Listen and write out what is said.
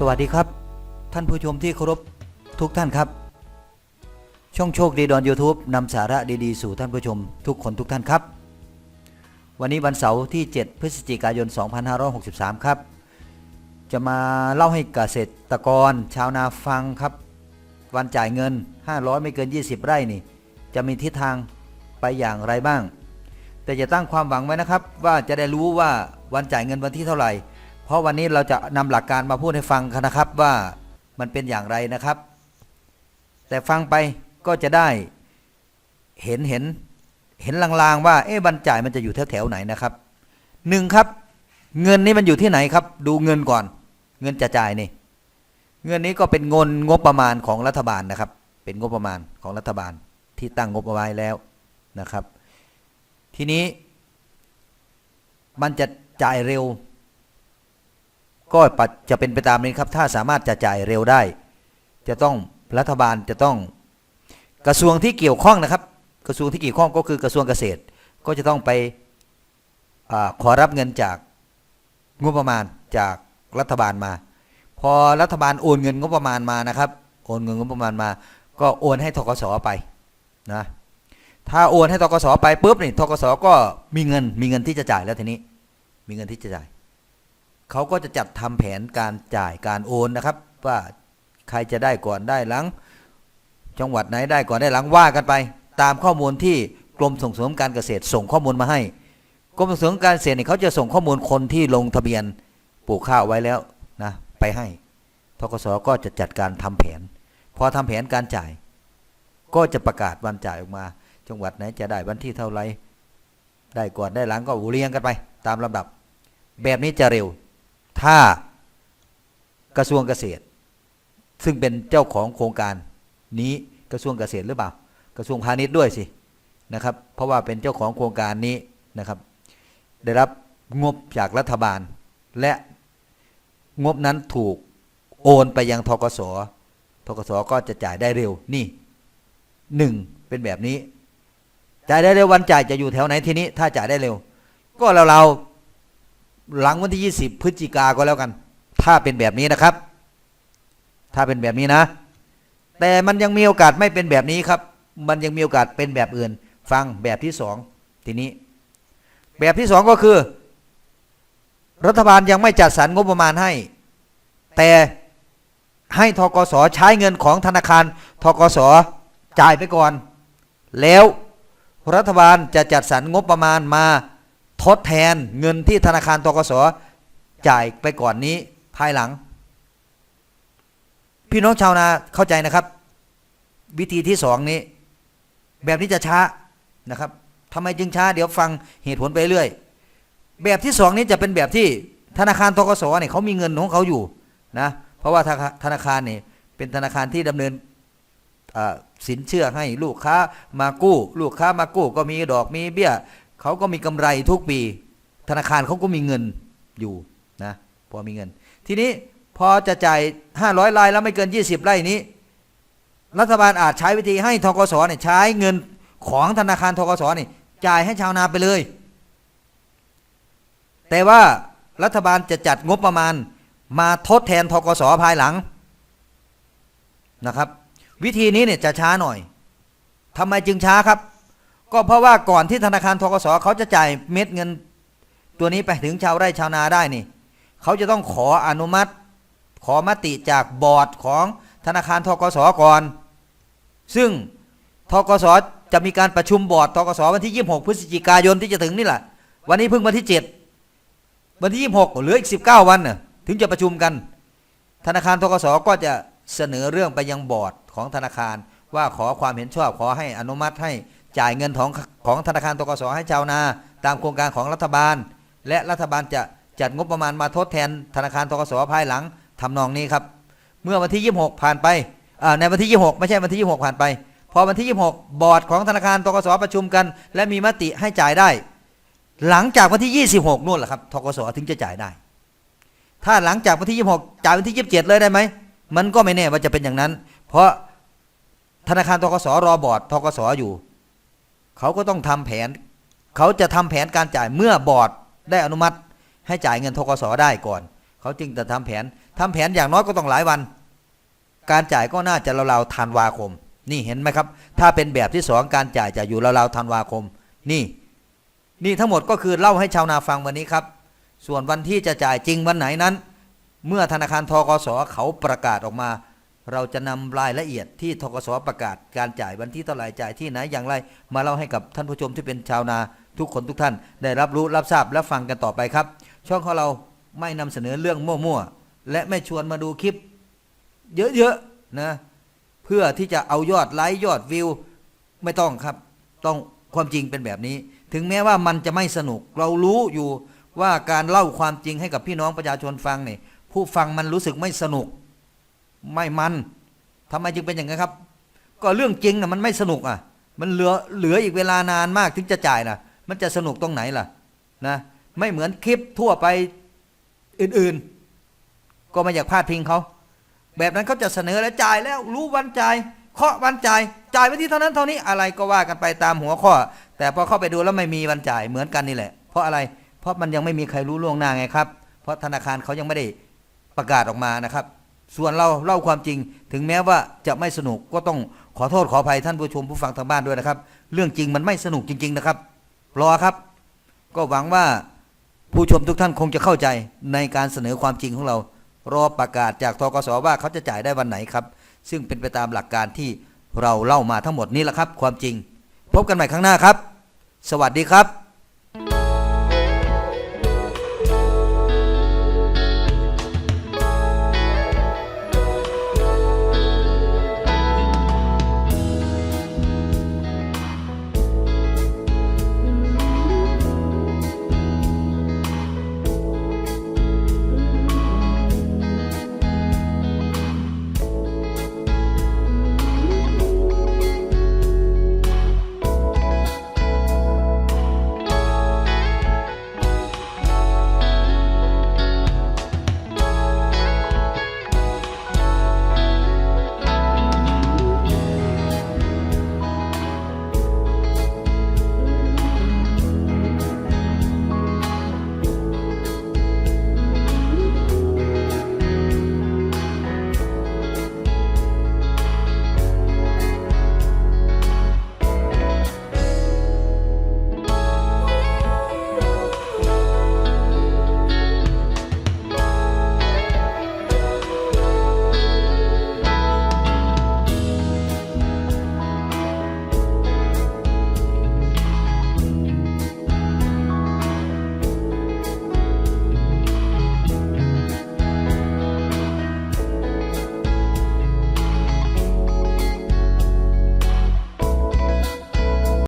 สวัสดีครับ ท่านผู้ชมที่เคารพทุกท่านครับ ช่องโชคดีดอน YouTube นำสาระดีๆ สู่ท่านผู้ชม ทุกคนทุกท่านครับ วันนี้วันเสาร์ที่ 7 พฤศจิกายน 2563 ครับ จะมาเล่าให้เกษตรกร ชาวนาฟังครับ วันจ่ายเงิน 500 ไม่เกิน 20 ไร่นี่ จะมีทิศทางไปอย่างไรบ้าง แต่จะตั้งความหวังไว้นะครับ ว่าจะได้รู้ว่าวันจ่ายเงินวันที่เท่าไหร่ เพราะวันนี้เราจะนำหลักการมาพูดให้ฟังนะครับว่ามันเป็นอย่างไรนะครับ แต่ฟังไปก็จะได้เห็นเห็นเห็นลางๆว่าเอ๊ะวันจ่ายมันจะอยู่แถวๆไหนนะครับหนึ่งครับ เงินนี้มันอยู่ที่ไหนครับ ดูเงินก่อน เงินจะจ่ายนี่เงินนี้ก็เป็นเงินงบประมาณของรัฐบาลนะครับ เป็นงบประมาณของรัฐบาลที่ตั้งงบเอาไว้แล้วนะครับ ทีนี้มันจะจ่ายเร็ว ก็จะเป็นไปตามนี้ครับ ถ้าสามารถจะจ่ายเร็วได้ จะต้องรัฐบาลจะต้องกระทรวงที่เกี่ยวข้องนะครับ กระทรวงที่เกี่ยวข้องก็คือกระทรวงเกษตร ก็จะต้องไปอขอรับเงินจากงบประมาณจากรัฐบาลมา พอรัฐบาลโอนเงินงบประมาณมานะครับ โอนเงินงบประมาณมา ก็โอนให้ทกสไปนะถ้าโอนให้ทกสไปปุ๊บนี่ทกสก็มีเงินมีเงินที่จะจ่ายแล้วทีนี้ มีเงินที่จะจ่าย เขาก็จะจัดทำแผนการจ่ายการโอนนะครับ ว่าใครจะได้ก่อนได้หลัง จังหวัดไหนได้ก่อนได้หลังว่ากันไป ตามข้อมูลที่กรมส่งเสริมการเกษตรส่งข้อมูลมาให้ กรมส่งเสริมการเกษตรเนี่ยเขาจะส่งข้อมูลคนที่ลงทะเบียนปลูกข้าวไว้แล้วนะไปให้ทกสก็จะจัดการทำแผน พอทำแผนการจ่าย ก็จะประกาศวันจ่ายออกมา จังหวัดไหนจะได้วันที่เท่าไรได้ก่อนได้หลังก็เรียงกันไป ตามลำดับ แบบนี้จะเร็ว ถ้ากระทรวงเกษตร ซึ่งเป็นเจ้าของโครงการนี้กระทรวงเกษตรหรือเปล่า กระทรวงพาณิชย์ด้วยสินะครับ เพราะว่าเป็นเจ้าของโครงการนี้นะครับ ได้รับงบจากรัฐบาล และงบนั้นถูกโอนไปยังทกสทกสก็จะจ่ายได้เร็วนี่หนึ่งเป็นแบบนี้ จ่ายได้เร็ววันจ่ายจะอยู่แถวไหนทีนี้ ถ้าจ่ายได้เร็ว ก็เราเรา หลังวันที่ 20 พฤศจิกาก็แล้วกัน ถ้าเป็นแบบนี้นะครับ ถ้าเป็นแบบนี้นะ แต่มันยังมีโอกาสไม่เป็นแบบนี้ครับ มันยังมีโอกาสเป็นแบบอื่น ฟังแบบที่สองทีนี้ แบบที่สองก็คือ รัฐบาลยังไม่จัดสรรงบประมาณให้ แต่ให้ทกสใช้เงินของธนาคารทกสจ่ายไปก่อน แล้วรัฐบาลจะจัดสรรงบประมาณมา ทดแทนเงินที่ธนาคารทกสจ่ายไปก่อนนี้ภายหลัง พี่น้องชาวนาเข้าใจนะครับ วิธีที่สองนี้ แบบนี้จะช้านะครับทำไมจึงช้า เดี๋ยวฟังเหตุผลไปเรื่อย แบบที่สองนี้จะเป็นแบบที่ธนาคารทกสเนี่ยเขามีเงินของเขาอยู่นะเพราะว่าธนาคารเนี่ยเป็นธนาคารที่ดำเนินสินเชื่อให้ลูกค้ามากู้ ลูกค้ามากู้ก็มีดอกมีเบี้ย เขาก็มีกำไรทุกปี ธนาคารเขาก็มีเงินอยู่นะพอมีเงิน ทีนี้พอจะจ่าย500รายแล้วไม่เกิน 20ไร่นี้ รัฐบาลอาจใช้วิธีให้ทกสเนี่ยใช้เงินของธนาคารทกสเนี่ยจ่ายให้ชาวนาไปเลย แต่ว่ารัฐบาลจะจัดงบประมาณมาทดแทนทกสภายหลังนะครับ วิธีนี้เนี่ยจะช้าหน่อยทำไมจึงช้าครับ ก็เพราะว่าก่อนที่ธนาคารทกสเขาจะจ่ายเม็ดเงินตัวนี้ไปถึงชาวไร่ชาวนาได้นี่เขาจะต้องขออนุมัติ ขอมติจากบอร์ดของธนาคารทกสก่อน ซึ่งทกสจะมีการประชุมบอร์ดทกสวันที่ 26 พฤศจิกายนที่จะถึงนี่แหละ วันนี้เพิ่งวันที่ 7 วันที่ 26เหลืออีก 19 วันน่ะถึงจะประชุมกัน ธนาคารทกสก็จะเสนอเรื่องไปยังบอร์ดของธนาคารว่าขอความเห็นชอบขอให้อนุมัติให้ จ่ายเงินของของธนาคารทกสให้ชาวนา ตามโครงการของรัฐบาล และรัฐบาลจะจัดงบประมาณมาทดแทนธนาคารทกสภายหลังทำนองนี้ครับ เมื่อวันที่ 26 ผ่านไปในวันที่ 26 ไม่ใช่วันที่ 26 ผ่านไป พอวันที่ 26 บอร์ดของธนาคารทกสประชุมกัน และมีมติให้จ่ายได้ หลังจากวันที่ 26นู่นแหละครับทกสถึงจะจ่ายได้ ถ้าหลังจากวันที่ 26 จ่ายวันที่ 27 เลยได้ไหมมันก็ไม่แน่ว่าจะเป็นอย่างนั้น เพราะธนาคารทกสรอบอร์ดทกสอยู่ เขาก็ต้องทำแผน เขาจะทำแผนการจ่ายเมื่อบอร์ดได้อนุมัติ ให้จ่ายเงินทกสได้ก่อน เขาจึงจะทำแผนทำแผนอย่างน้อยก็ต้องหลายวัน การจ่ายก็น่าจะราวๆธันวาคม นี่เห็นไหมครับ ถ้าเป็นแบบที่สองการจ่ายจะอยู่ราวๆธันวาคม นี่ นี่ทั้งหมดก็คือเล่าให้ชาวนาฟังวันนี้ครับ ส่วนวันที่จะจ่ายจริงวันไหนนั้น เมื่อธนาคารทกสเขาประกาศออกมา เราจะนำรายละเอียดที่ทกสประกาศการจ่ายวันที่เท่าไหร่จ่ายที่ไหนอย่างไร มาเล่าให้กับท่านผู้ชมที่เป็นชาวนาทุกคนทุกท่าน ได้รับรู้รับทราบและฟังกันต่อไปครับ ช่องของเราไม่นำเสนอเรื่องมั่วๆและไม่ชวนมาดูคลิป เยอะๆนะเพื่อที่จะเอายอดไลค์ยอดวิวไม่ต้องครับ ต้องความจริงเป็นแบบนี้ ถึงแม้ว่ามันจะไม่สนุกเรารู้อยู่ว่าการเล่าความจริงให้กับพี่น้องประชาชนฟังเนี่ยผู้ฟังมันรู้สึกไม่สนุก ไม่มันทำไมจึงเป็นอย่างนั้นครับ ก็เรื่องจริงนะมันไม่สนุกอะ มันเหลือเหลืออีกเวลานานมากถึงจะจ่ายนะมันจะสนุกตรงไหนล่ะนะไม่เหมือนคลิปทั่วไปอื่นๆ ก็ไม่อยากพลาดพิงเขาแบบนั้นเขาจะเสนอแล้วจ่ายแล้วรู้วันจ่ายเคาะวันจ่ายจ่ายไปที่เท่านั้นเท่านี้อะไรก็ว่ากันไปตามหัวข้อ แต่พอเข้าไปดูแล้วไม่มีวันจ่ายเหมือนกันนี่แหละ เพราะอะไร เพราะมันยังไม่มีใครรู้ล่วงหน้าไงครับ เพราะธนาคารเขายังไม่ได้ประกาศออกมานะครับ ส่วนเราเล่าความจริง ถึงแม้ว่าจะไม่สนุกก็ต้องขอโทษขออภัยท่านผู้ชมผู้ฟังทางบ้านด้วยนะครับ เรื่องจริงมันไม่สนุกจริง ๆนะครับ รอครับ ก็หวังว่าผู้ชมทุกท่านคงจะเข้าใจในการเสนอความจริงของเรา รอประกาศจากทกสว่าเขาจะจ่ายได้วันไหนครับ ซึ่งเป็นไปตามหลักการที่เราเล่ามาทั้งหมดนี้แหละครับ ความจริง พบกันใหม่ครั้งหน้าครับ สวัสดีครับ